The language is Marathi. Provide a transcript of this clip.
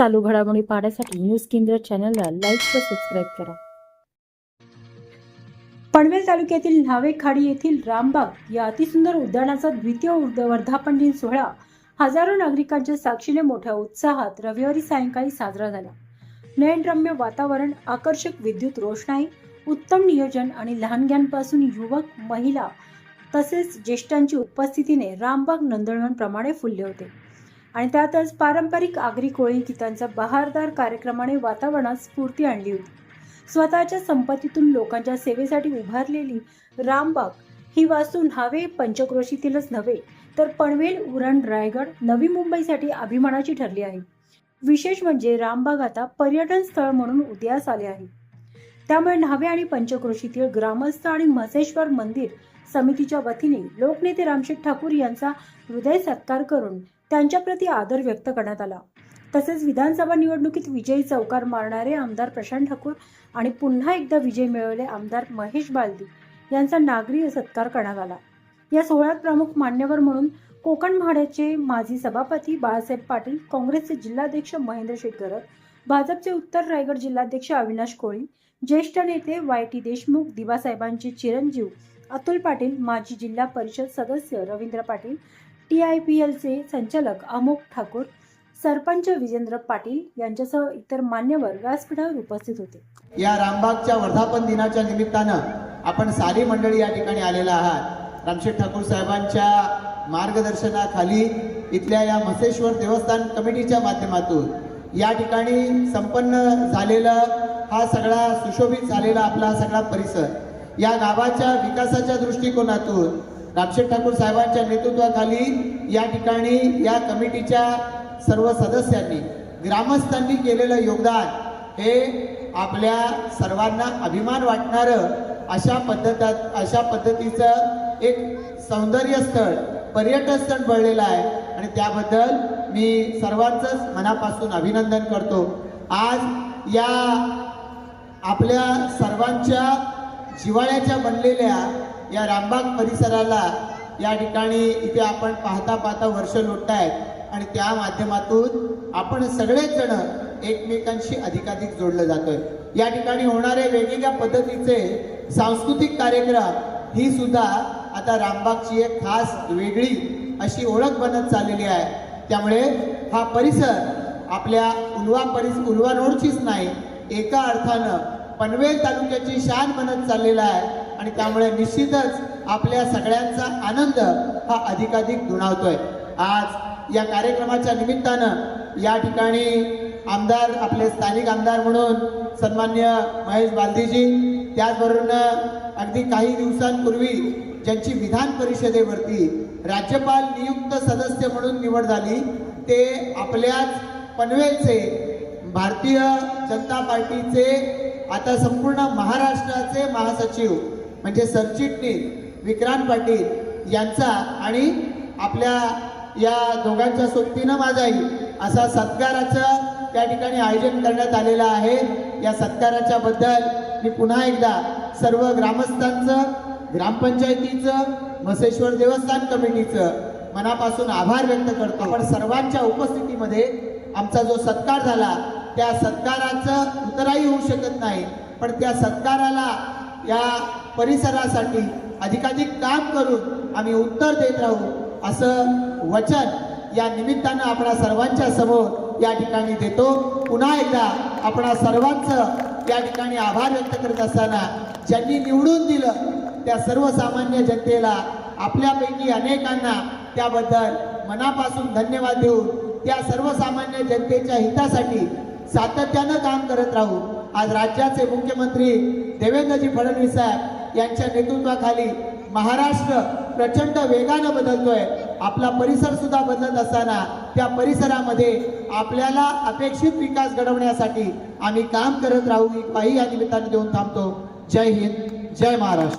चालू घडामोडी पाहण्यासाठी न्यूज केंद्र चॅनलला लाईक व सबस्क्राईब करा. पनवेल तालुक्यातील न्हावे खाडी येथील रामबाग या अतिसुंदर उद्यानाचा द्वितीय उद- वर्धापन दिन सोहळा हजारो नागरिकांच्या साक्षीने मोठ्या उत्साहात रविवारी सायंकाळी साजरा झाला. नयनरम्य वातावरण आकर्षक विद्युत रोषणाई उत्तम नियोजन आणि लहानग्यांपासून युवक महिला तसेच ज्येष्ठांची उपस्थितीने रामबाग नंदनवनप्रमाणे फुलले होते. आणि त्यातच पारंपरिक आगरी कोळी गीतांचा बहारदार कार्यक्रमाने वातावरणात स्फूर्ती आणली होती. स्वतःच्या संपत्तीतून लोकांच्या सेवेसाठी उभारलेली रामबाग ही वास्तू हवे पंचक्रोशीतीलच नव्हे तर पनवेल उरण रायगड नवी मुंबईसाठी अभिमानाची ठरली आहे. विशेष म्हणजे रामबाग आता पर्यटन स्थळ म्हणून उदयास आले आहे. त्यामुळे न्हावे आणि पंचक्रोशीतील ग्रामस्थ आणि म्हसेश्वर मंदिर समितीच्या वतीने लोकनेते रामशेठ ठाकूर यांचा हृदय सत्कार करून त्यांच्याप्रती आदर व्यक्त करण्यात आला. तसेच विधानसभा निवडणुकीत विजयी चौकार मारणारे आमदार प्रशांत ठाकूर आणि पुन्हा एकदा विजय मिळवले आमदार महेश बालदी यांचा नागरी सत्कार करण्यात आला. या सोहळ्यात प्रमुख मान्यवर म्हणून कोकण म्हाड्याचे माजी सभापती बाळासाहेब पाटील काँग्रेसचे जिल्हाध्यक्ष महेंद्र शेटगरत भाजपचे उत्तर रायगड जिल्हाध्यक्ष अविनाश कोळी ज्येष्ठ नेते वाय टी देशमुख दिवासाहेबांचे चिरंजीव अतुल पाटील माजी जिल्हा परिषद सदस्य Ravindra Patil T I P एलचे संचालक अमोक ठाकूर सरपंच विजेंद्र पाटील यांच्यासह इतर मान्यवर व्यासपीठावर उपस्थित होते. या रामबागच्या वर्धापन दिनाच्या निमित्तानं आपण सारी मंडळी या ठिकाणी आलेला आहात. रामशेठ ठाकूर साहेबांच्या मार्गदर्शनाखाली इथल्या या मसेश्वर देवस्थान कमिटीच्या माध्यमातून या ठिकाणी संपन्न झालेला हा सगळा सुशोभित झालेला आपला सगळा परिसर या गावाच्या विकासाच्या दृष्टिकोनातून राक्षस ठाकूर साहेबांच्या नेतृत्वाखाली या ठिकाणी या कमिटीच्या सर्व सदस्यांनी ग्रामस्थांनी केलेलं योगदान हे आपल्या सर्वांना अभिमान वाटणारं अशा पद्धतात अशा पद्धतीचं एक सौंदर्य स्थळ पर्यटन स्थळ बनलेलं आहे. आणि त्याबद्दल मी सर्वांचंच मनापासून अभिनंदन करतो. आज या आपल्या सर्वांच्या जिवाळ्याच्या बनलेल्या या रामबाग परिसराला या ठिकाणी इथे आपण पाहता पाहता वर्ष लोटतायत. आणि त्या माध्यमातून आपण सगळेच जण एकमेकांशी अधिकाधिक जोडलं जातोय. या ठिकाणी होणारे वेगवेगळ्या पद्धतीचे सांस्कृतिक कार्यक्रम ही सुद्धा आता रामबागची एक खास वेगळी अशी ओळख बनत चाललेली आहे. त्यामुळे हा परिसर आपल्या उलवा परिस उलवा रोडचीच नाही एका अर्थानं पनवेल तालुक्याची शान बनत चाललेला आहे. आणि त्यामुळे निश्चितच आपल्या सगळ्यांचा आनंद हा अधिकाधिक दुणावतोय. आज या कार्यक्रमाच्या निमित्तानं या ठिकाणी आमदार आपले स्थानिक आमदार म्हणून सन्मान्य महेश बालदीजी त्याचबरोबर अगदी काही दिवसांपूर्वी ज्यांची विधान परिषदेवरती राज्यपाल नियुक्त सदस्य म्हणून निवड झाली ते आपल्याच पनवेलचे भारतीय जनता पार्टीचे आता संपूर्ण महाराष्ट्राचे महासचिव म्हणजे सरचिटणीस विक्रांत पाटील यांचा आणि आपल्या या दोघांच्या सोबतीनं माझाही असा सत्काराचं त्या ठिकाणी आयोजन करण्यात आलेलं आहे. या सत्काराच्या बद्दल मी पुन्हा एकदा सर्व ग्रामस्थांचं ग्रामपंचायतीचं मसेश्वर देवस्थान कमिटीचं मनापासून आभार व्यक्त करतो. आपण सर्वांच्या उपस्थितीमध्ये आमचा जो सत्कार झाला त्या सत्काराचं उतराई होऊ शकत नाही. पण त्या सत्काराला या परिसरासाठी अधिकाधिक काम करून आम्ही उत्तर देत राहू असं वचन या निमित्तानं आपणा सर्वांच्या समोर या ठिकाणी देतो. पुन्हा एकदा आपणा सर्वांचं या ठिकाणी आभार व्यक्त करत असताना ज्यांनी निवडून दिलं त्या सर्वसामान्य जनतेला आपल्यापैकी अनेकांना त्याबद्दल मनापासून धन्यवाद देऊन त्या सर्वसामान्य जनतेच्या हितासाठी सातत्यानं काम करत राहू. आज राज्याचे मुख्यमंत्री देवेंद्रजी फडणवीस साहेब यांच्या नेतृत्वाखाली महाराष्ट्र प्रचंड वेगानं बदलतोय. आपला परिसर सुद्धा बदलत असताना त्या परिसरामध्ये आपल्याला अपेक्षित विकास घडवण्यासाठी आम्ही काम करत राहू ही या निमित्ताने देऊन थांबतो. जय हिंद जय महाराष्ट्र.